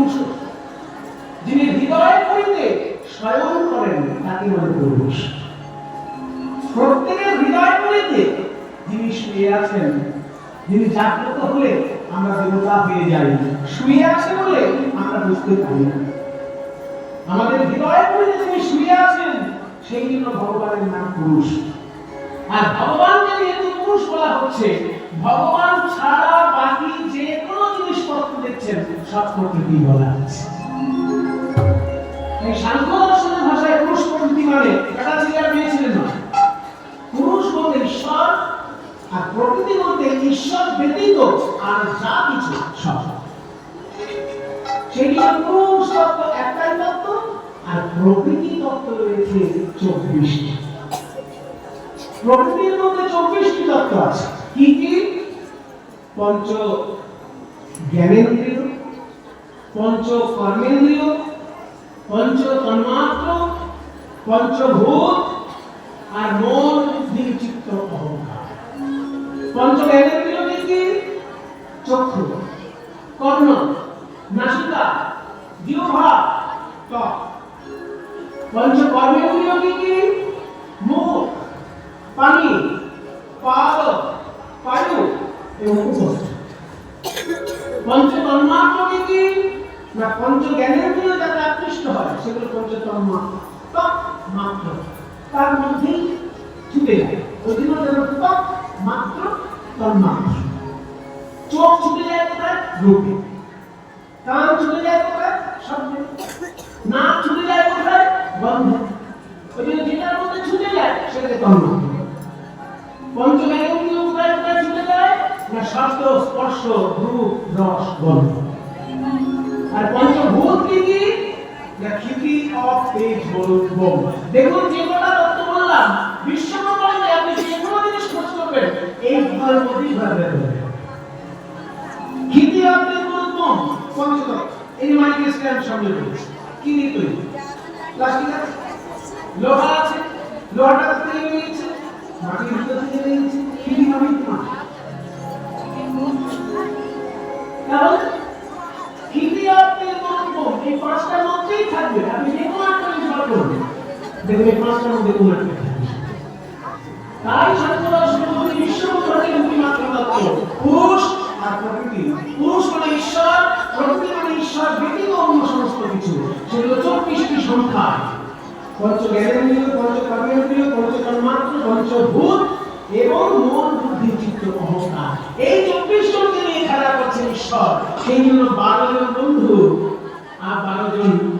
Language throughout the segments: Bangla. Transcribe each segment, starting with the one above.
পুরুষ যিনি হৃদয় করিতে স্বয়ং করেন, তাকে বলে পুরুষ। প্রত্যেকের হৃদয় করিতে যিনি শুয়ে আছেন, যিনি জাগ্রত হলে আমরা দেবতা হয়ে যাই। শুয়ে আছে বলে আমরা বুঝতে পারি আমাদের হৃদয় করিতে যিনি শুয়ে আছেন, সেই জন্য ভগবানের নাম পুরুষ। আর ভগবানকে যেহেতু পুরুষ বলা হচ্ছে, ভগবান ছাড়া বাকি যে কোনো জিনিসপত্র দেখছেন সব প্রকৃতি বলা হচ্ছে এই সাংখ্য দর্শনের ভাষায় পুরুষ প্রকৃতি মানে কাটা ছিলার মেয়ে ছিলেন না। পুরুষ বলতে ঈশ্বর, আর প্রকৃতি বলতে ঈশ্বর ব্যতীত আর যা কিছু সব। জন্য পুরুষ তত্ত্ব একটাই তত্ত্ব, আর প্রকৃতি তত্ত্ব রয়েছে চব্বিশটি। প্রকৃতির মধ্যে চব্বিশটি তত্ত্ব আছে। কি কি? পঞ্চ জ্ঞানেন্দ্রিয় পঞ্চ কর্মেন্দ্রিয় পঞ্চ তন্মাত্র পঞ্চভূত আর মন, বুদ্ধি, চিত্ত, অহংকার। পঞ্চ জ্ঞানেন্দ্রিয় কি চক্ষু। কর্ণ। নাসিকা। জিহ্বা ত্বক। পঞ্চ কর্মেন্দ্রিয় কি? মুখ। পানি। পাদ পঞ্চ যাতে আকৃষ্ট হয়, সেগুলো তন্মাত্র মাত্র। তার মধ্যেই ছুটে যায়। যেন মাত্র তন্মাত্র চোখ ছুটে যায় কোথায়? রূপে কান ছুটে যায় কোথায়? শব্দে নাক ছুটে যায় কোথায়? গন্ধে ওই জন্য যেটার মধ্যে ছুটে যায় তন্মাত্র কোথায় কোথায় ছুটে যায়? না শব্দ স্পর্শ, রূপ, রস, গন্ধ। আর পঞ্চভূত কি কি না ক্ষিতি অফ তেজ বোম দেখুন, যে কটা তত্ত্ব বললাম, বিশ্বব্রহ্মাণ্ডে আপনি যে কোনো জিনিস খোঁজ করবেন, এই দুটোর মধ্যেই ধরা যাবে ক্ষিতি অফ তেজ বোম পঞ্চতত্ত্ব। এই মাইকে স্ট্যান্ড সামনে রয়েছে কি দিয়ে তৈরি? প্লাস্টিক আছে? লোহা আছে? লোহাটা থেকে বেরিয়েছে? মাটির ভিতর থেকে বেরিয়েছে। ক্ষিতি হবে না দেখবেন এই পাঁচটার মধ্যে কোনো একটা তাই দুটি মাত্র পুরুষ আর প্রকৃতি। পুরুষ মানে ঈশ্বর, প্রকৃতি মানে ঈশ্বর ব্যতীত অন্য সমস্ত কিছু। সেগুলো চব্বিশটি সংখ্যা। পঞ্চ জ্ঞানেন্দ্রিয়, পঞ্চ কর্মেন্দ্রিয় পঞ্চ তন্মাত্র পঞ্চভূত এবং মন, বুদ্ধি, চিত্ত, অহংকার। এই চব্বিশ জনকে নিয়ে খেলা করছেন ঈশ্বর। সেই জন্য বারো জন বন্ধু আর বারো জন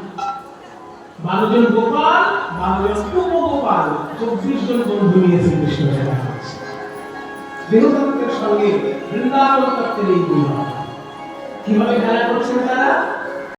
বারো জন গোপাল বারো জন উপগোপাল, চব্বিশ জন বন্ধু নিয়েছে কৃষ্ণ দেহতত্ত্বের সঙ্গে বৃন্দাবন তত্ত্বের এই কীভাবে খেলা করছেন তারা?